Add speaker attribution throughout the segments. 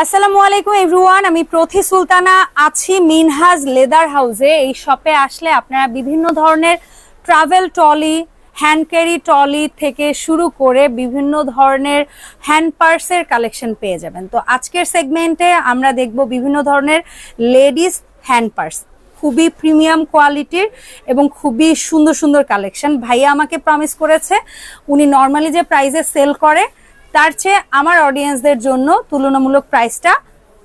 Speaker 1: আসসালামু আলাইকুম এভরিওয়ান, আমি প্রথি সুলতানা আছি মিনহাজ লেদার হাউসে। এই শপে আসলে আপনারা বিভিন্ন ধরনের travel trolley hand carry trolley থেকে শুরু করে বিভিন্ন ধরনের হ্যান্ড পার্সের কালেকশন পেয়ে যাবেন। তো আজকের সেগমেন্টে আমরা দেখব বিভিন্ন ধরনের লেডিস হ্যান্ড পার্স খুবই প্রিমিয়াম কোয়ালিটির এবং খুবই সুন্দর সুন্দর কালেকশন ভাইয়া আমাকে প্রমিস করেছে, উনি নর্মালি যে প্রাইসে সেল করে তার চেয়ে আমার অডিয়েন্সদের জন্য তুলনামূলক প্রাইসটা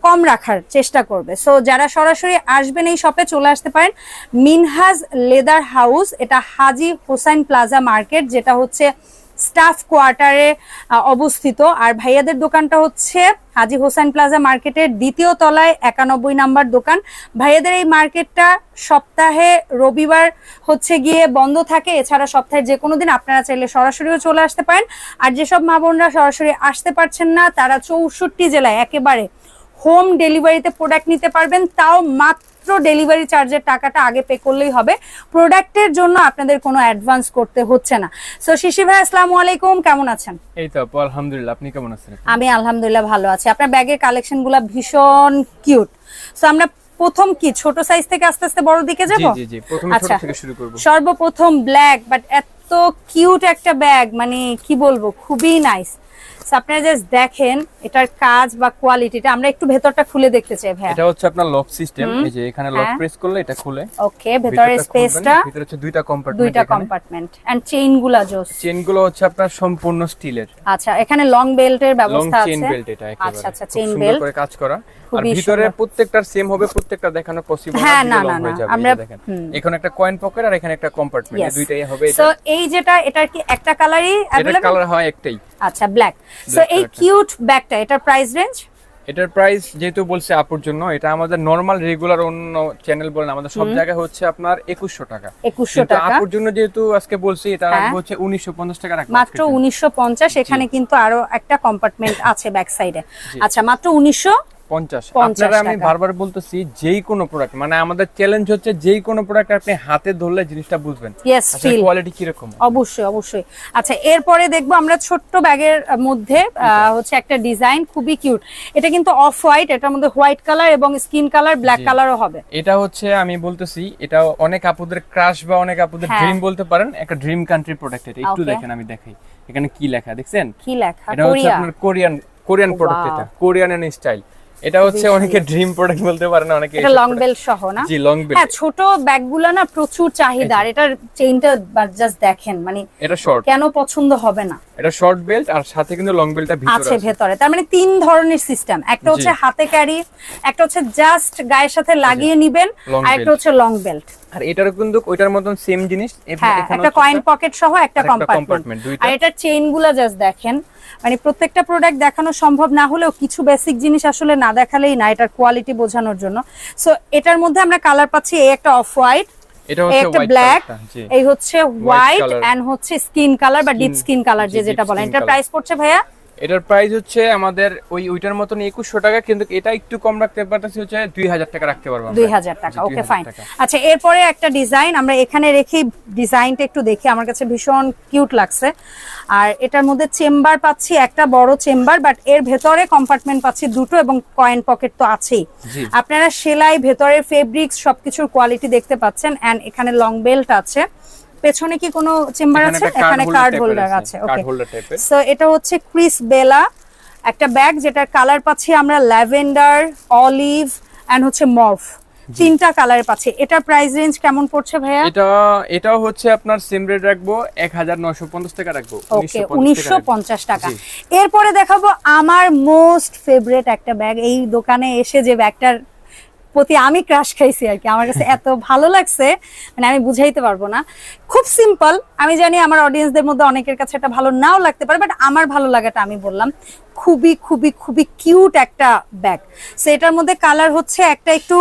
Speaker 1: কম রাখার চেষ্টা করবে। সো যারা সরাসরি আসবেন এই শপে চলে আসতে পারেন মিনহাজ লেদার হাউস এটা হাজি হোসাইন প্লাজা মার্কেট, যেটা হচ্ছে স্টাফ কোয়ার্টারে অবস্থিত। আর ভাইয়াদের দোকানটা হচ্ছে হাজি হোসাইন প্লাজা মার্কেটের দ্বিতীয় তলায় একানব্বই নাম্বার দোকান। ভাইয়াদের এই মার্কেটটা সপ্তাহে রবিবার হচ্ছে গিয়ে বন্ধ থাকে। এছাড়া সপ্তাহের যে কোনো দিন আপনারা চাইলে সরাসরিও চলে আসতে পারেন। আর যেসব মা বোনরা সরাসরি আসতে পারছেন না, তারা চৌষট্টি জেলায় একেবারে হোম ডেলিভারিতে প্রোডাক্ট নিতে পারবেন। তাও মাত্র ডেলিভারি চার্জের টাকাটা আগে পে করলেই হবে। প্রোডাক্টের জন্য আপনাদের কোনো অ্যাডভান্স করতে হচ্ছে না। সো শিশি ভাই আসসালামু আলাইকুম কেমন আছেন?
Speaker 2: এই তো আলহামদুলিল্লাহ। আপনি কেমন আছেন
Speaker 1: আমি আলহামদুলিল্লাহ ভালো আছি। আপনার ব্যাগের কালেকশনগুলা ভীষণ কিউট সো আমরা প্রথম কি ছোট সাইজ থেকে আস্তে আস্তে বড় দিকে যাব?
Speaker 2: জি জি জি প্রথমে ছোট
Speaker 1: আচ্ছা।
Speaker 2: থেকে শুরু করব।
Speaker 1: সর্বপ্রথম ব্ল্যাক বাট এত কিউট একটা ব্যাগ মানে কি বলব খুবই নাইস আপনারা জাস্ট দেখেন এটার কাজ বা কোয়ালিটিটা আমরা একটু ভেতরটা খুলে দেখতে চাই ভাই
Speaker 2: এটা হচ্ছে আপনার লক সিস্টেম এই যে এখানে লক
Speaker 1: হ্যাঁ।
Speaker 2: প্রেস করলে এটা খুলে।
Speaker 1: ওকে ভেতরে স্পেসটা
Speaker 2: ভিতরে হচ্ছে দুইটা কম্পার্টমেন্ট
Speaker 1: দুইটা কম্পার্টমেন্ট এন্ড চেইনগুলা জোস
Speaker 2: চেইনগুলো হচ্ছে আপনার সম্পূর্ণ স্টিলের
Speaker 1: আচ্ছা এখানে লং বেল্টের
Speaker 2: ব্যবস্থা
Speaker 1: ব্যবস্থা
Speaker 2: লং
Speaker 1: আছে।
Speaker 2: বেল্ট এটা
Speaker 1: আচ্ছা আচ্ছা চেইন বেল্ট
Speaker 2: করে কাজ করা। আর ভিতরে প্রত্যেকটার সেম হবে প্রত্যেকটা দেখানো পসিবল
Speaker 1: হ্যাঁ, না, না, না, আমরা-
Speaker 2: আমরা দেখেন।
Speaker 1: হুম।
Speaker 2: এখানে একটা কয়েন পকেট আর এখানে একটা কম্পার্টমেন্ট দুইটাই হবে
Speaker 1: সো এই যেটা এটার কি একটা কালারই
Speaker 2: এটার কালার হয় একটাই।
Speaker 1: আচ্ছা ব্ল্যাক সো এই কিউট ব্যাগটা এটার প্রাইস রেঞ্জ
Speaker 2: এটার প্রাইস যেহেতু বলছে আপুর জন্য এটা আমাদের নরমাল রেগুলার অন্য চ্যানেল বলেন আমাদের সব জায়গায় হচ্ছে আপনার একুশশো টাকা।
Speaker 1: একুশশো টাকা।
Speaker 2: আপুর জন্য যেহেতু আজকে বলছি এটা
Speaker 1: হ্যাঁ।
Speaker 2: হচ্ছে উনিশশো পঞ্চাশ টাকা
Speaker 1: মাত্র উনিশশো পঞ্চাশ এখানে কিন্তু আরও একটা কম্পার্টমেন্ট আছে ব্যাক সাইডে আচ্ছা মাত্র উনিশশো
Speaker 2: পঞ্চাশ।
Speaker 1: 50
Speaker 2: আপনারা আমি বারবার বলতেছি যেই কোনো প্রোডাক্ট মানে আমাদের চ্যালেঞ্জ হচ্ছে যেই কোনো প্রোডাক্ট আপনি হাতে ধরলে জিনিসটা বুঝবেন। আচ্ছা কোয়ালিটি কীরকম?
Speaker 1: অবশ্যই অবশ্যই। আচ্ছা এরপরে দেখব আমরা ছোট্ট ব্যাগের মধ্যে হচ্ছে একটা ডিজাইন খুবই কিউট এটা কিন্তু অফ হোয়াইট এটার মধ্যে হোয়াইট কালার এবং স্কিন কালার ব্ল্যাক। কালারও হবে।
Speaker 2: এটা হচ্ছে আমি বলতেছি এটা অনেক আপুদের ক্রাশ বা অনেক আপুদের
Speaker 1: হ্যাঁ।
Speaker 2: ড্রিম বলতে পারেন একটা ড্রিম কান্ট্রি প্রোডাক্ট এটা। একটু দেখেন আমি দেখাই। এখানে কি লেখা দেখছেন?
Speaker 1: কি লেখা?
Speaker 2: এটা হচ্ছে আপনার কোরিয়ান কোরিয়ান প্রোডাক্ট এটা কোরিয়ান এন্ড স্টাইল এটা হচ্ছে অনেকে ড্রিম প্রোডাক্ট বলতে পারে না অনেকে
Speaker 1: এটা লং বেল সহ না?
Speaker 2: জি লং বেল
Speaker 1: হ্যাঁ ছোট ব্যাগগুলো না প্রচুর চাহিদা আর এটার চেইনটা জাস্ট দেখেন মানে
Speaker 2: এটা শর্ট
Speaker 1: কেন পছন্দ হবে না?
Speaker 2: এটা শর্ট বেল্ট আর সাথে কিন্তু লং বেল্টটা ভিতরে
Speaker 1: আছে ভেতরে। তার মানে তিন ধরনের সিস্টেম একটা হচ্ছে হাতে ক্যারি একটা হচ্ছে জাস্ট গায়ের সাথে লাগিয়ে নিবেন আর একটা হচ্ছে লং বেল্ট
Speaker 2: আর এটারও কিন্তু ওইটার মতন সেম জিনিস।
Speaker 1: হ্যাঁ একটা কয়েন পকেট সহ একটা কম্পার্টমেন্ট আর এটার চেইনগুলা জাস্ট দেখেন। মানে প্রত্যেকটা প্রোডাক্ট দেখানো সম্ভব না হলেও কিছু বেসিক জিনিস আসলে না দেখালেই না এটার কোয়ালিটি বোঝানোর জন্য। সো এটার মধ্যে আমরা কালার পাচ্ছি এই একটা অফ হোয়াইট
Speaker 2: এটা হচ্ছে
Speaker 1: একটা
Speaker 2: হোয়াইট
Speaker 1: ব্ল্যাক এই হচ্ছে হোয়াইট এন্ড হচ্ছে স্কিন কালার বা ডিপ স্কিন কালার যে যেটা বলেন
Speaker 2: এটা
Speaker 1: প্রাইস পড়ছে ভাইয়া
Speaker 2: এটার প্রাইস হচ্ছে আমাদের ওই ওইটার মতন একুশশো টাকা কিন্তু এটা একটু কম রাখতে পারতেছি হচ্ছে দুই হাজার টাকা রাখতে পারব
Speaker 1: দুই হাজার টাকা ওকে ফাইন আচ্ছা এরপরে একটা ডিজাইন আমরা এখানে রেখে ডিজাইনটা একটু দেখি আমার কাছে ভীষণ কিউট লাগছে। আর এটার মধ্যে চেম্বার পাচ্ছি একটা বড় চেম্বার বাট এর ভেতরে কম্পার্টমেন্ট পাচ্ছি দুটো এবং কয়েন পকেট তো আছেই। আপনারা সেলাই ভেতরের ফেব্রিক্স সবকিছুর কোয়ালিটি দেখতে পাচ্ছেন এন্ড এখানে লং বেল্ট আছে। পেছনে কি কোনো চেম্বার আছে? এখানে কার্ড হোল্ডার আছে ওকে। সো এটা হচ্ছে ক্রিস বেলা একটা ব্যাগ যেটার কালার পাচ্ছি আমরা ল্যাভেন্ডার অলিভ এন্ড হচ্ছে মর্ফ তিনটা কালার পাচ্ছি। এটা প্রাইস রেঞ্জ কেমন পড়ছে ভাইয়া?
Speaker 2: এটা এটাও হচ্ছে আপনার সেম রেট রাখব এক হাজার নয়শো পঞ্চাশ টাকা রাখব
Speaker 1: ওকে
Speaker 2: 1950
Speaker 1: উনিশশো
Speaker 2: টাকা
Speaker 1: পঞ্চাশ টাকা। এরপরে দেখাবো আমার মোস্ট ফেভারিট একটা ব্যাগ এই দোকানে এসে যে ব্যাগটার প্রতি আমি ক্রাশ খাইছি আর কি। আমার কাছে এত ভালো লাগছে মানে আমি বুঝাইতে পারব না। খুব সিম্পল আমি জানি আমার অডিয়েন্সদের মধ্যে অনেকের কাছে এটা ভালো নাও লাগতে পারে বাট আমার ভালো লাগাটা আমি বললাম খুবই খুবই খুবই কিউট একটা ব্যাগ সেটার মধ্যে কালার হচ্ছে একটা একটু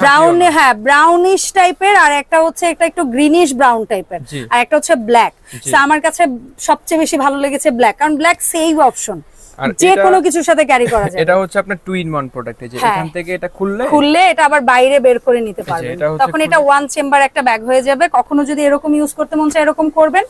Speaker 1: ব্রাউন হ্যাঁ ব্রাউনিশ টাইপের আর একটা হচ্ছে একটা একটু গ্রিনিশ ব্রাউন টাইপের আর একটা হচ্ছে ব্ল্যাক
Speaker 2: জি।
Speaker 1: আমার কাছে সবচেয়ে বেশি ভালো লেগেছে ব্ল্যাক কারণ ব্ল্যাক সেভ অপশন
Speaker 2: আর
Speaker 1: যে কোনো কিছুর সাথে ক্যারি করা যায়
Speaker 2: এটা হচ্ছে আপনার টু ইন ওয়ান প্রোডাক্ট যে
Speaker 1: হ্যাঁ।
Speaker 2: এখান থেকে এটা খুললে
Speaker 1: খুললে এটা আবার বাইরে বের করে নিতে পারবেন। তখন এটা ওয়ান চেম্বার একটা ব্যাগ হয়ে যাবে। কখনো যদি এরকম ইউজ করতে মন চায় এরকম করবেন।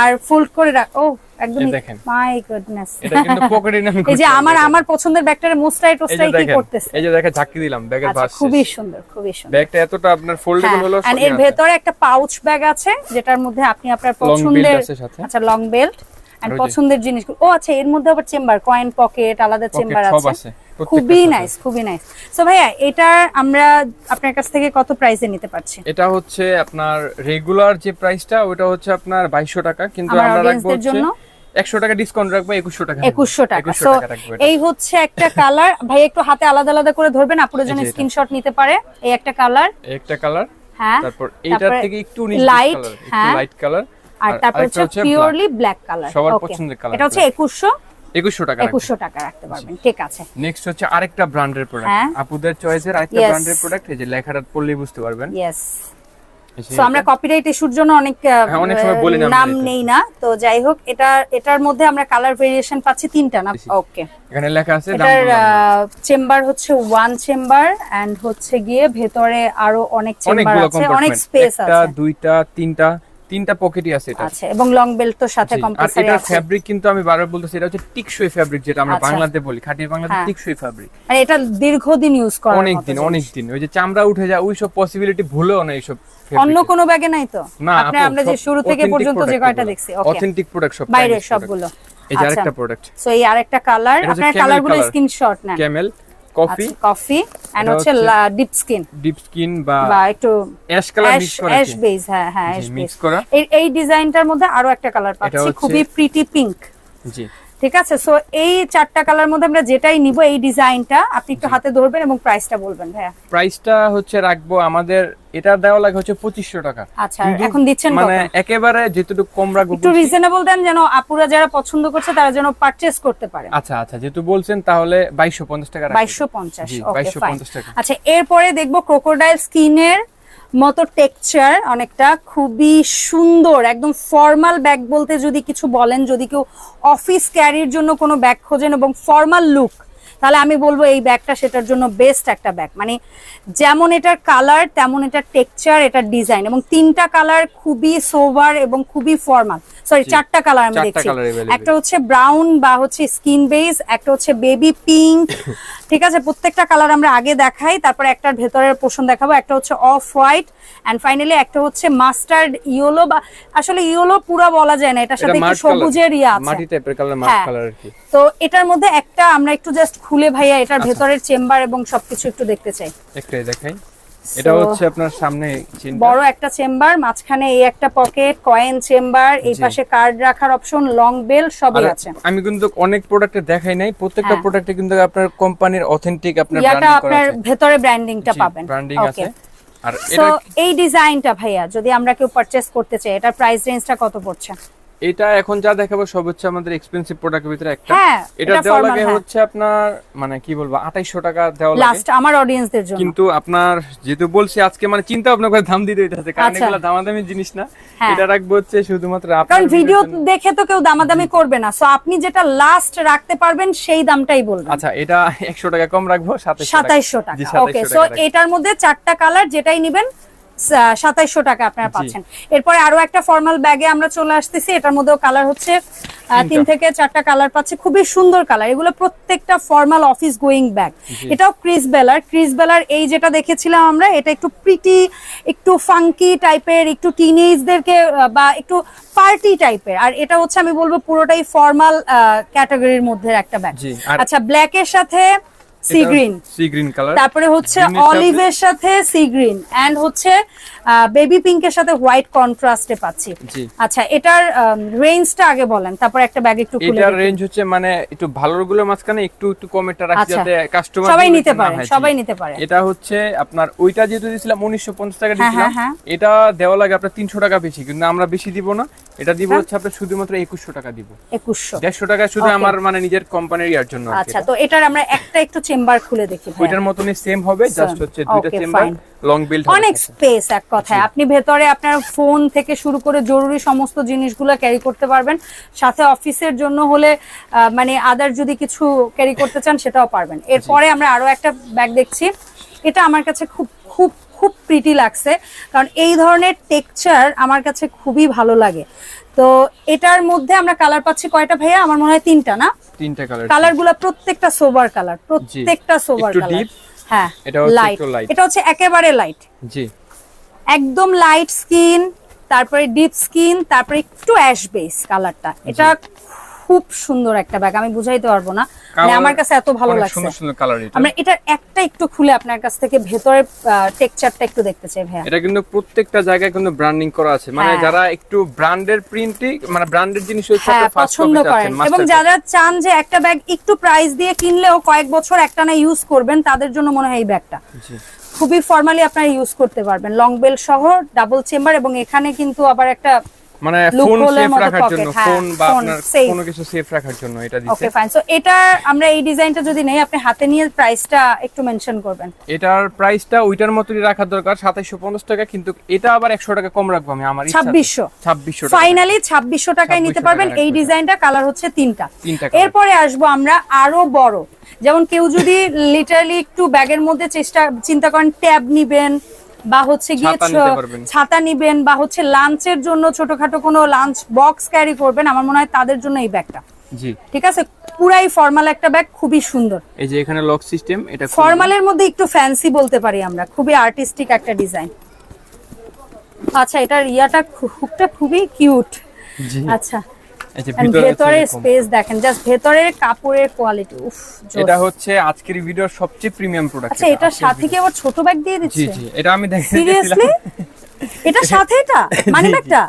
Speaker 1: আর ফোল্ড করে রাখ ও একদম
Speaker 2: এই
Speaker 1: মাই গুডনেস
Speaker 2: এটা কিন্তু পকেটে নামে
Speaker 1: এই যে আমার আমার পছন্দের ব্যাগটারে মোস্টাই
Speaker 2: এই
Speaker 1: টোস্টাই কি
Speaker 2: দেখেন
Speaker 1: করতেছে?
Speaker 2: এই যে দেখেন ঝাঁকি দিলাম ব্যাগের
Speaker 1: আচ্ছা খুবই সুন্দর খুবই সুন্দর।
Speaker 2: ব্যাগটা এতটা আপনার ফোল্ডেবল হলো
Speaker 1: হ্যাঁ, এর ভেতরে একটা পাউচ ব্যাগ আছে যেটার মধ্যে আপনি আপনার পছন্দের আচ্ছা লং বেল্ট
Speaker 2: আর
Speaker 1: পছন্দের জিনিসগুলো ও আচ্ছা এর মধ্যে আবার চেম্বার কয়েন পকেট আলাদা চেম্বার আছে। খুবই। নাইস খুবই নাইস সো ভাইয়া এটা আমরা আপনার কাছ থেকে কত প্রাইসে নিতে পারছি?
Speaker 2: এটা হচ্ছে আপনার রেগুলার যে প্রাইসটা ওটা হচ্ছে আপনার বাইশশো টাকা কিন্তু
Speaker 1: আমরা
Speaker 2: রাখব হচ্ছে টাকা ডিসকাউন্ট রাখব টাকা।
Speaker 1: টাকা। সো। এই হচ্ছে একটা কালার ভাই একটু হাতে আলাদা আলাদা করে ধরবেন আপুরে। স্ক্রিনশট নিতে পারে। এই একটা কালার
Speaker 2: এই একটা কালার
Speaker 1: হ্যাঁ
Speaker 2: তারপর এইটার থেকে একটু লাইট। লাইট কালার
Speaker 1: আর তারপর হচ্ছে পিওরলি ব্ল্যাক কালার
Speaker 2: সবার পছন্দের colour
Speaker 1: এটা হচ্ছে
Speaker 2: black।
Speaker 1: একুশশো?
Speaker 2: একুশশো টাকা
Speaker 1: একুশশো টাকা রাখতে পারবেন। ঠিক আছে।
Speaker 2: নেক্সট হচ্ছে আরেকটা ব্র্যান্ডের প্রোডাক্ট। আপুদের চয়েসের আরেকটা ব্র্যান্ডের প্রোডাক্ট এই যে লেখাটা পড়লেই বুঝতে পারবেন।
Speaker 1: ইয়েস সো আমরা কপিরাইট ইস্যুর জন্য অনেক
Speaker 2: হ্যাঁ,
Speaker 1: নাম নেই না। তো যাই হোক এটা এটার মধ্যে আমরা কালার ভেরিয়েশন পাচ্ছি তিনটা না? ওকে
Speaker 2: এখানে লেখা আছে
Speaker 1: এটার চেম্বার হচ্ছে ওয়ান চেম্বার এন্ড হচ্ছে গিয়ে ভেতরে আরও অনেক চেম্বার আছে অনেক স্পেস আছে।
Speaker 2: দুইটা তিনটা তিনটা পকেটই আছে এটা।
Speaker 1: আচ্ছা এবং লং বেল্ট তো সাথে
Speaker 2: আর এটার
Speaker 1: আছে।
Speaker 2: ফ্যাব্রিক কিন্তু আমি বারবার বলতেছি এটা হচ্ছে টিকসই ফেব্রিক যেটা আমরা
Speaker 1: আচ্ছা।
Speaker 2: বাংলাতে বলি খাঁটি বাংলাতে
Speaker 1: হ্যাঁ।
Speaker 2: টিকসই ফ্যাব্রিক
Speaker 1: আর এটা দীর্ঘদিন ইউজ করার
Speaker 2: অনেক দিন অনেক দিন। ওই যে চামড়া উঠে যায় ওই সব পসিবিলিটি ভুলেও না এইসব
Speaker 1: অন্য কোনো ব্যাগে নাই তো?
Speaker 2: না
Speaker 1: আপনি আমরা যে শুরু থেকে পর্যন্ত যে কয়টা দেখছি ওকে
Speaker 2: অথেন্টিক প্রোডাক্ট সব Chinese
Speaker 1: সবগুলো।
Speaker 2: এই যে
Speaker 1: আচ্ছা।
Speaker 2: আরেকটা প্রোডাক্ট
Speaker 1: সো এই আরেকটা কালার
Speaker 2: এটা
Speaker 1: আপনার কালারগুলো স্ক্রিনশট নেন।
Speaker 2: Camel coffee.
Speaker 1: আচ্ছা কফি এন্ড হচ্ছে ডিপ স্কিন।
Speaker 2: ডিপ স্কিন বা
Speaker 1: বা একটু
Speaker 2: অ্যাশ কালার মিক্স করা
Speaker 1: অ্যাশ বেজ হ্যাঁ হ্যাঁ অ্যাশ
Speaker 2: মিক্স করা।
Speaker 1: এই এই ডিজাইনটার মধ্যে আরও একটা কালার পাচ্ছি খুবই প্রিটি পিঙ্ক
Speaker 2: জি।
Speaker 1: ঠিক আছে সো এই চারটা কালার মধ্যে আমরা যেটাই নিব এই ডিজাইনটা আপনি একটু হাতে ধরবেন এবং প্রাইসটা বলবেন ভাইয়া
Speaker 2: প্রাইসটা হচ্ছে রাখব আমাদের এটা দেওয়া লাগে হচ্ছে পঁচিশশো টাকা
Speaker 1: আচ্ছা এখন দিচ্ছেন
Speaker 2: মানে একেবারে যেটুকু কম রাখব
Speaker 1: একটু। রিজনেবল দেন যেন আপুরা যারা পছন্দ করছে তারা যেন পারচেজ করতে পারে
Speaker 2: আচ্ছা আচ্ছা যেহেতু বলছেন তাহলে বাইশশো পঞ্চাশ টাকা রাখব।
Speaker 1: বাইশশো পঞ্চাশ
Speaker 2: জি,
Speaker 1: ওকে
Speaker 2: 2250 টাকা।
Speaker 1: আচ্ছা এরপরে দেখব ক্রোকোডাইল স্কিনের মতো টেক্সচার অনেকটা খুবই সুন্দর, একদম ফর্মাল ব্যাগ বলতে যদি কিছু বলেন, যদি কেউ অফিস ক্যারির জন্য কোনো ব্যাগ খোঁজেন এবং ফর্মাল লুক তাহলে আমি বলব এই ব্যাগটা সেটার জন্য বেস্ট একটা ব্যাগ মানে যেমন এটার কালার তেমন এটার টেক্সচার এটার ডিজাইন এবং তিনটা কালার খুবই সোভার এবং খুবই ফর্মাল সরি চারটা কালার আমি দেখছি। একটা হচ্ছে ব্রাউন বা হচ্ছে স্কিন বেস একটা হচ্ছে বেবি পিঙ্ক ঠিক আছে? প্রত্যেকটা কালার আমরা আগে দেখাই তারপরে একটার ভেতরের পোষণ দেখাবো একটা হচ্ছে অফ হোয়াইট অ্যান্ড ফাইনালি একটা হচ্ছে মাস্টার্ড ইয়েলো বা আসলে ইয়েলো পুরো বলা যায় না এটার সাথে একটু সবুজের ইয়ে আছে।
Speaker 2: মাটি টাইপের কালার মাঠ
Speaker 1: হ্যাঁ।
Speaker 2: কালার আর কি।
Speaker 1: তো এটার মধ্যে একটা আমরা একটু জাস্ট খুলে ভাইয়া এটার
Speaker 2: আচ্ছা।
Speaker 1: ভেতরের চেম্বার এবং সবকিছু একটু দেখতে চাই।
Speaker 2: একটাই দেখাই। এটা হচ্ছে আপনার সামনে
Speaker 1: বড় একটা চেম্বার মাঝখানে এই একটা পকেট কয়েন চেম্বার এই। পাশে কার্ড রাখার অপশন লং বেল সবই আছে।
Speaker 2: আমি কিন্তু অনেক প্রোডাক্টে দেখাই নাই প্রত্যেকটা
Speaker 1: হ্যাঁ।
Speaker 2: প্রোডাক্টে কিন্তু আপনার কোম্পানির অথেন্টিক আপনার ব্র্যান্ডিং করা
Speaker 1: আপনার ভেতরে ব্র্যান্ডিংটা পাবেন।
Speaker 2: ব্র্যান্ডিং আছে। আর
Speaker 1: এই ডিজাইনটা ভাইয়া যদি আমরা কেউ পারচেজ করতে চাই এটার প্রাইস রেঞ্জটা কত পড়ছে?
Speaker 2: এটা এখন যা দেখাবো সব হচ্ছে আমাদের এক্সপেন্সিভ প্রোডাক্টের ভিতরে একটা।
Speaker 1: হ্যাঁ
Speaker 2: এটা দেওয়া লাগে
Speaker 1: হ্যাঁ।
Speaker 2: হচ্ছে আপনার মানে কি বলব 2800 টাকা দেওয়া লাগে।
Speaker 1: লাস্ট আমার অডিয়েন্সদের জন্য।
Speaker 2: কিন্তু আপনার যেহেতু বলছি আজকে মানে চিন্তা ভাবনা করে দাম দিতে হইতাছে কারণ
Speaker 1: আচ্ছা।
Speaker 2: এগুলো দামাদামি জিনিস না।
Speaker 1: হ্যাঁ।
Speaker 2: এটা রাখব হচ্ছে শুধুমাত্র আপনার
Speaker 1: কারণ
Speaker 2: আপনার
Speaker 1: ভিডিও দেখে তো কেউ দামাদামি করবে না। সো আপনি যেটা লাস্ট রাখতে পারবেন সেই দামটাই বলবেন।
Speaker 2: আচ্ছা এটা 100 টাকা কম রাখব 2700
Speaker 1: সাতাইশশো টাকা। ওকে সো এটার মধ্যে চারটা কালার যেটাই নিবেন সাতাইশশো টাকা আপনারা পাচ্ছেন। এরপরে আরও একটা ফর্মাল ব্যাগে আমরা চলে আসতেছি। এটার মধ্যেও কালার হচ্ছে তিন থেকে চারটা কালার পাচ্ছে। খুবই সুন্দর কালার এগুলো প্রত্যেকটা ফর্মাল অফিস গোয়িং ব্যাগ এটাও ক্রিস বেলার ক্রিস বেলার এই যেটা দেখেছিলাম আমরা এটা একটু প্রিটি একটু ফাঙ্কি টাইপের একটু টিনেজদেরকে বা একটু পার্টি টাইপের আর এটা হচ্ছে আমি বলব পুরোটাই ফর্মাল ক্যাটাগরির মধ্যে একটা ব্যাগ আচ্ছা ব্ল্যাকের সাথে sea green
Speaker 2: sea green colour
Speaker 1: তারপরে হচ্ছে
Speaker 2: Green এর সাথে-
Speaker 1: অলিভের সাথে সি গ্রিন এন্ড হচ্ছে বেবি পিঙ্কের সাথে হোয়াইট কন্ট্রাস্টে পাচ্ছি। আচ্ছা এটার রেঞ্জটা আগে বলেন তারপর একটা ব্যাগ একটু খুলে
Speaker 2: এটার রেঞ্জ হচ্ছে মানে একটু ভালোরগুলো মাঝখানে একটু একটু কমেটা রাখি
Speaker 1: আচ্ছা।
Speaker 2: যাতে কাস্টমার
Speaker 1: সবাই নিতে পারে সবাই নিতে পারে।
Speaker 2: এটা হচ্ছে আপনার ওইটা যেহেতু উনিশশো পঞ্চাশ টাকা
Speaker 1: হ্যাঁ,
Speaker 2: দিয়েছিলাম
Speaker 1: হ্যাঁ,
Speaker 2: এটা দেওয়া লাগে আপনার তিনশো টাকা বেশি কিন্তু আমরা বেশি দিব না। এটা দিব হচ্ছে আপনার শুধুমাত্র একুশশো টাকা দিব।
Speaker 1: একুশশো।
Speaker 2: দেড়শো টাকা শুধু আমার মানে নিজের কোম্পানির ইয়ার জন্য
Speaker 1: আচ্ছা তো এটার আমরা একটা একটু চেম্বার খুলে দেখি
Speaker 2: ওইটার মতনই সেম হবে জাস্ট হচ্ছে দুইটা চেম্বার লং বিল্ড
Speaker 1: অনেক স্পেস এক কথায়। আপনি ভেতরে আপনার ফোন থেকে শুরু করে জরুরি সমস্ত জিনিসগুলো ক্যারি করতে পারবেন। সাথে অফিসের জন্য হলে মানে আদার যদি কিছু ক্যারি করতে চান সেটাও পারবেন। এরপরে আমরা আরও একটা ব্যাগ দেখছি। এটা আমার কাছে খুব খুব খুব প্রিটি লাগছে। কারণ এই ধরনের টেক্সচার আমার কাছে খুবই ভালো লাগে। তো এটার মধ্যে আমরা কালার পাচ্ছি কয়টা ভাইয়া? আমার মনে হয় তিনটা না?
Speaker 2: তিনটা কালার
Speaker 1: কালারগুলা প্রত্যেকটা সোবার কালার প্রত্যেকটা সোবার কালার হ্যাঁ
Speaker 2: এটা
Speaker 1: লাইট এটা হচ্ছে একেবারে লাইট
Speaker 2: জি।
Speaker 1: একদম লাইট স্কিন তারপরে ডিপ স্কিন তারপরে একটু অ্যাশ বেস কালারটা এটা খুব সুন্দর একটা ব্যাগ আমি বুঝাইতে পারব না। মানে আমার কাছে এত ভালো লাগছে।
Speaker 2: সুন্দর এটা।
Speaker 1: একটা একটু খুলে আপনার কাছ থেকে ভেতরের টেক্সচারটা একটু দেখতে চাই ভাইয়া।
Speaker 2: এটা কিন্তু প্রত্যেকটা জায়গায় কিন্তু ব্র্যান্ডিং করা আছে। মানে
Speaker 1: হ্যাঁ।
Speaker 2: যারা একটু ব্র্যান্ডের প্রিন্টিং মানে ব্র্যান্ডের জিনিস
Speaker 1: হ্যাঁ পছন্দ করেন। এবং যারা চান যে একটা ব্যাগ একটু প্রাইস দিয়ে কিনলেও কয়েক বছর একটা না ইউজ করবেন তাদের জন্য মনে হয় এই ব্যাগটা খুবই ফর্মালি আপনারা ইউজ করতে পারবেন। লং বেল সহ ডাবল চেম্বার এবং এখানে কিন্তু আবার একটা
Speaker 2: মানে ফোন সেফ রাখার জন্য
Speaker 1: হ্যাঁ,
Speaker 2: ফোন বা আপনার কোনো কিছু সেফ রাখার জন্য এটা
Speaker 1: ওকে ফাইন সো এটা আমরা এই ডিজাইনটা যদি নেই আপনি হাতে নিয়ে প্রাইসটা একটু মেনশন করবেন।
Speaker 2: এটার প্রাইসটা ওইটার মতই রাখার দরকার সাতাইশশো পঞ্চাশ টাকা কিন্তু এটা আবার একশো টাকা কম রাখব আমি আমার
Speaker 1: ছাব্বিশশো।
Speaker 2: ছাব্বিশশো
Speaker 1: ফাইনালি ছাব্বিশশো টাকায় নিতে পারবেন। এই ডিজাইনটা কালার হচ্ছে তিনটা। এরপরে আসব আমরা আরও বড়। যেমন কেউ যদি লিটারালি একটু ব্যাগের মধ্যে চেষ্টা চিন্তা করেন ট্যাব নিবেন বা হচ্ছে গিয়ে
Speaker 2: ছাতা
Speaker 1: নিবেন বা হচ্ছে লাঞ্চের জন্য ছোটখাটো কোনো লাঞ্চ বক্স ক্যারি করবেন আমার মনে হয় তাদের জন্য এই ব্যাগটা।
Speaker 2: জি।
Speaker 1: ঠিক আছে? পুরাই ফর্মাল একটা ব্যাগ খুবই সুন্দর।
Speaker 2: এই যে এখানে লক সিস্টেম এটা
Speaker 1: ফর্মালের মধ্যে একটু ফ্যান্সি বলতে পারি আমরা খুবই আর্টিস্টিক একটা ডিজাইন। আচ্ছা এটার ইয়াটা হুকটা খুবই কিউট। আচ্ছা ভেতরের স্পেস দেখেন জাস্ট ভেতরের কাপড়ের কোয়ালিটি উফ।
Speaker 2: এটা হচ্ছে আজকের ভিডিওর সবচেয়ে প্রিমিয়াম প্রোডাক্ট
Speaker 1: আচ্ছা সাথে কি আবার ছোট ব্যাগ দিয়ে দিচ্ছি?
Speaker 2: জি এটা আমি দেখাতে
Speaker 1: সিরিয়াসলি এটা সাথে এটা? মানি ব্যাগটা?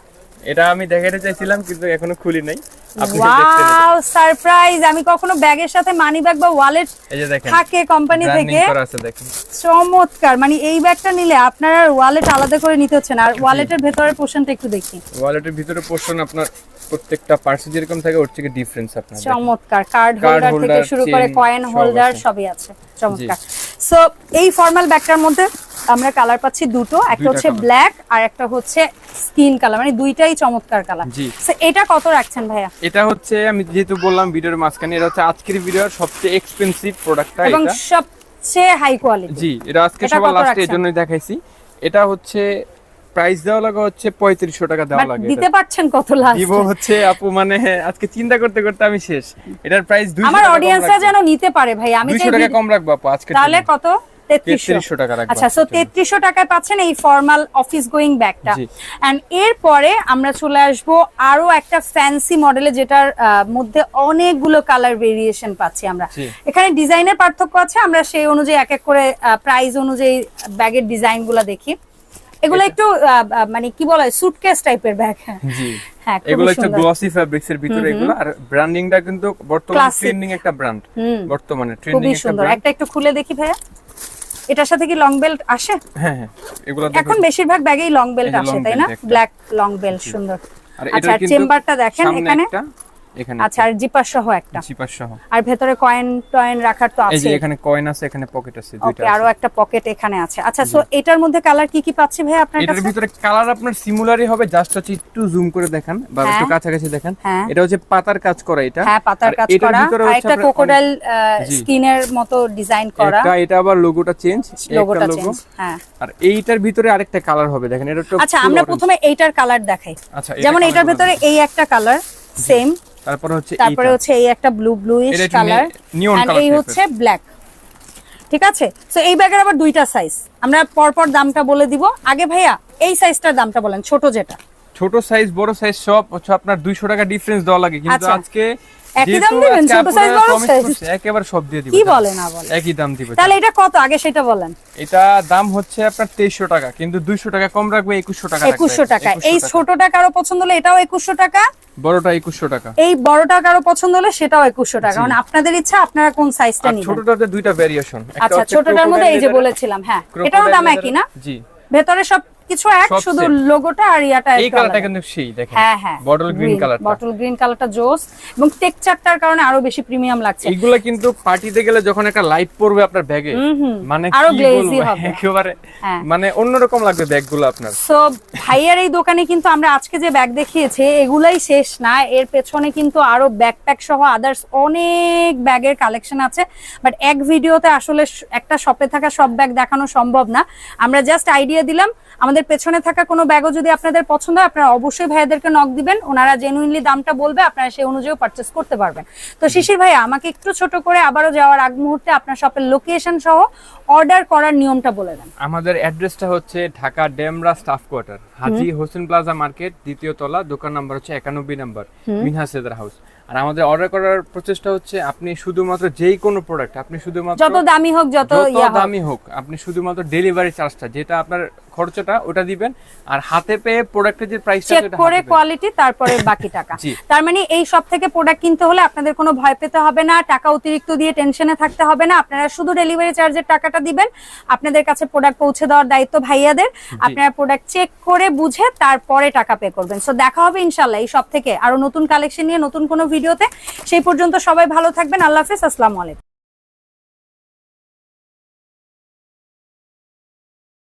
Speaker 2: এটা আমি দেখাতে চাইছিলাম কিন্তু এখনও খুলি নাই। আপনি
Speaker 1: ওয়াও সারপ্রাইজ আমি কখনো ব্যাগের সাথে মানি ব্যাগ বা ওয়ালেট
Speaker 2: এই যে দেখেন
Speaker 1: থাকে কোম্পানি থেকে।
Speaker 2: করা আছে দেখেন।
Speaker 1: চমৎকার! মানে এই ব্যাগটা নিলে আপনার ওয়ালেট আলাদা করে নিতে হচ্ছে না। আর ওয়ালেটের ভেতরের পোর্শনটা একটু দেখি।
Speaker 2: ওয়ালেটের ভিতরে পোর্শন আপনার প্রত্যেকটা পার্সে যেরকম থাকে ওর থেকে ডিফারেন্স আপনার
Speaker 1: চমৎকার! কার্ড হোল্ডার থেকে শুরু করে কয়েন হোল্ডার সবই আছে। চমৎকার! সো এই ফর্মাল ব্যাগটার মধ্যে আমরা কালার পাচ্ছি দুটো একটা হচ্ছে ব্ল্যাক আর একটা হচ্ছে স্কিন কালার মানে দুইটাই চমৎকার কালার। সো এটা কত রাখছেন ভাইয়া?
Speaker 2: এটা হচ্ছে আমি যেহেতু বললাম ভিডিওর মাঝখানে এটা হচ্ছে আজকের ভিডিওর সবচেয়ে এক্সপেন্সিভ প্রোডাক্টটা
Speaker 1: এবং সবচেয়ে হাই কোয়ালিটি
Speaker 2: জি এটা আজকে সবার লাস্টে এর জন্যই দেখাইছি। এটা হচ্ছে প্রাইস দেওয়া লাগা হচ্ছে পঁয়ত্রিশশো টাকা দেওয়া লাগে।
Speaker 1: দিতে পারছেন কত লাস্ট
Speaker 2: দিব হচ্ছে আপু মানে আজকে চিন্তা করতে করতে আমি শেষ। এটার প্রাইস
Speaker 1: আমার অডিয়েন্সরা যেন নিতে পারে ভাই আমি চাই
Speaker 2: টাকা কম রাখব আপু আজকে
Speaker 1: তাহলে কত?
Speaker 2: 3300 টাকা রাখব
Speaker 1: আচ্ছা সো। তেত্রিশশো টাকায় পাচ্ছেন এই ফর্মাল অফিস গোয়িং ব্যাগটা। এন্ড এরপরে আমরা চলে আসব আরও একটা ফ্যান্সি মডেলে যেটার মধ্যে অনেকগুলো কালার ভেরিয়েশন পাচ্ছি আমরা। এখানে ডিজাইনের পার্থক্য আছে আমরা সেই অনুযায়ী এক এক করে প্রাইস অনুযায়ী ব্যাগের ডিজাইনগুলা দেখি। এগুলো একটু আহ, আহ, মানে কি বলা হয় সুটকেস টাইপের ব্যাগ
Speaker 2: জি।
Speaker 1: হ্যাঁ
Speaker 2: এগুলো হচ্ছে গ্লসি ফ্যাব্রিক্স এর ভিতরে এগুলো। আর ব্র্যান্ডিংটা কিন্তু বর্তমানে। ট্রেন্ডিং একটা ব্র্যান্ড। বর্তমানে ট্রেন্ডিং একটা
Speaker 1: সুন্দর।
Speaker 2: ব্র্যান্ড
Speaker 1: একটা একটু খুলে দেখি ভাইয়া। এটার সাথে কি লং বেল্ট আসে?
Speaker 2: হ্যাঁ হ্যাঁ। এগুলো
Speaker 1: এখন বেশিরভাগ ব্যাগেই লং বেল্ট আসে তাই না? ব্ল্যাক লং বেল্ট সুন্দর।
Speaker 2: আর
Speaker 1: আচ্ছা চেম্বারটা দেখেন এখানে।
Speaker 2: একটা এখানে
Speaker 1: আচ্ছা আর জিপার সহ একটা।
Speaker 2: জিপার সহ
Speaker 1: আর ভেতরে কয়েন টয়েন রাখার তো
Speaker 2: এই যে এখানে কয়েন আছে এখানে পকেট আছে দুইটা
Speaker 1: ওকে আরও একটা পকেট এখানে আছে। আচ্ছা সো এটার মধ্যে কালার কি কি পাচ্ছি ভাই আপনার
Speaker 2: এটার
Speaker 1: কাছে?
Speaker 2: ভিতরে কালার আপনার সিমিলারই হবে জাস্ট হচ্ছে একটু জুম করে দেখান বা একটু
Speaker 1: হ্যাঁ।
Speaker 2: কাছাকাছি দেখান।
Speaker 1: হ্যাঁ।
Speaker 2: এটা হচ্ছে পাতার কাজ করা এটা।
Speaker 1: হ্যাঁ পাতার কাজ
Speaker 2: এটার
Speaker 1: করা। একটা ক্রোকোডাইল স্কিনের মতো ডিজাইন করা।
Speaker 2: একটা এটা আবার লোগোটা চেঞ্জ
Speaker 1: লোগোটা
Speaker 2: লোগো
Speaker 1: চেঞ্জ হ্যাঁ।
Speaker 2: আর এইটার ভিতরে আরেকটা কালার হবে দেখেন এটা
Speaker 1: আচ্ছা আমরা প্রথমে এইটার কালার দেখাই।
Speaker 2: আচ্ছা
Speaker 1: যেমন এটার ভেতরে এই একটা কালার সেম
Speaker 2: তারপরে হচ্ছে
Speaker 1: তারপরে হচ্ছে এই একটা ব্লু ব্লুইশ কালার এন্ড এই। হচ্ছে ব্ল্যাক ঠিক আছে? সো এই ব্যাগের আবার দুইটা সাইজ আমরা পরপর দামটা বলে দিব। আগে ভাইয়া এই সাইজটার দামটা বলেন ছোট যেটা।
Speaker 2: ছোট সাইজ বড় সাইজ সব হচ্ছে আপনার 200 টাকা ডিফারেন্স দেওয়া লাগে। কিন্তু
Speaker 1: আচ্ছা।
Speaker 2: আজকে
Speaker 1: একই দাম দিবেন? ছোট
Speaker 2: আপুরা
Speaker 1: বড়
Speaker 2: promise একেবারে সব দিয়ে দিব
Speaker 1: কি
Speaker 2: জান।
Speaker 1: না বলে
Speaker 2: একই দাম দিব
Speaker 1: তাহলে এটা কত? আগে সেটা বলেন।
Speaker 2: এটা দাম হচ্ছে আপনার 2300 টাকা কিন্তু 200 টাকা কম রাখবে 2100 টাকা রাখবে।
Speaker 1: একুশশো টাকা। এই ছোটটা কারও পছন্দ হলে এটাও টাকা।
Speaker 2: বড়টা 2100 টাকা।
Speaker 1: এই বড়টা কারও পছন্দ হলে সেটাও টাকা। মানে আপনাদের ইচ্ছা আপনারা কোন সাইজটা
Speaker 2: ছোটটাতে দুইটা ভেরিয়েশন
Speaker 1: আচ্ছা ছোটটার মধ্যে এই যে বলেছিলাম হ্যাঁ। এটারও দাম একই না?
Speaker 2: জি।
Speaker 1: ভেতরে সব সবকিছু এক শুধু লোগোটা আর ইয়াটা
Speaker 2: এই কালারটা কিন্তু সেই দেখেন।
Speaker 1: হ্যাঁ হ্যাঁ।
Speaker 2: বটল গ্রিন কালারটা
Speaker 1: বটল গ্রিন কালারটা জোস। এবং টেক্সচারটার কারণে আরও বেশি প্রিমিয়াম লাগছে।
Speaker 2: এইগুলা কিন্তু পার্টিতে গেলে যখন একটা লাইট পড়বে আপনার ব্যাগে মানে
Speaker 1: আরও
Speaker 2: বলব
Speaker 1: হবে।
Speaker 2: একেবারে
Speaker 1: হ্যাঁ।
Speaker 2: মানে অন্যরকম লাগবে ব্যাগগুলো আপনার।
Speaker 1: সো ভাইয়ার এই দোকানে কিন্তু আমরা আজকে যে ব্যাগ দেখিয়েছি এগুলাই শেষ না। এর পেছনে কিন্তু আরও ব্যাকপ্যাক সহ আদার্স অনেক ব্যাগের কালেকশন আছে। বাট এক ভিডিওতে আসলে একটা শপে থাকা সব ব্যাগ দেখানো সম্ভব না। আমরা জাস্ট আইডিয়া দিলাম আমাদের পেছনে থাকা কোনো ব্যাগও যদি আপনাদের পছন্দ হয় আপনারা অবশ্যই ভাইয়াদেরকে নক দিবেন। ওনারা জেনুইনলি দামটা বলবে আপনারা সেই অনুযায়ী পারচেস করতে পারবেন। তো শিশির ভাইয়া আমাকে একটু ছোট করে আবারও যাওয়ার আগ মুহূর্তে আপনার শপের লোকেশন সহ অর্ডার করার নিয়মটা বলে দেন।
Speaker 2: আমাদের অ্যাড্রেসটা হচ্ছে Dhaka Demra staff quarter Haji Hossain plaza market দ্বিতীয় তলা দোকান নাম্বার হচ্ছে একানব্বই নাম্বার মিনহাস লেদার হাউস আর আমাদের অর্ডার করার প্রচেষ্টা হচ্ছে আপনি শুধুমাত্র যেই কোনো প্রোডাক্ট আপনি শুধুমাত্র
Speaker 1: যত দামি হোক যত
Speaker 2: দামি হোক আপনি শুধুমাত্র ডেলিভারি চার্জটা যেটা আপনার খরচটা ওটা দিবেন। আর হাতে পেয়ে প্রোডাক্টের যে প্রাইসটা
Speaker 1: চেক করে কোয়ালিটি তারপরে বাকি টাকা। তার মানে এই সব থেকে প্রোডাক্ট কিনতে হলে আপনাদের কোনো ভয় পেতে হবে না টাকা অতিরিক্ত দিয়ে টেনশনে থাকতে হবে না। আপনারা শুধু ডেলিভারি চার্জের টাকাটা দিবেন। আপনাদের কাছে প্রোডাক্ট পৌঁছে দেওয়ার দায়িত্ব ভাইয়াদের। আপনারা প্রোডাক্ট চেক করে বুঝে তারপরে টাকা পে করবেন। সো দেখা হবে ইনশাল্লাহ এই সব থেকে আরও নতুন কালেকশন নিয়ে নতুন কোনো ভিডিওতে সেই পর্যন্ত সবাই ভালো থাকবেন। আল্লাহ হাফেজ। আসসালামু আলাইকুম।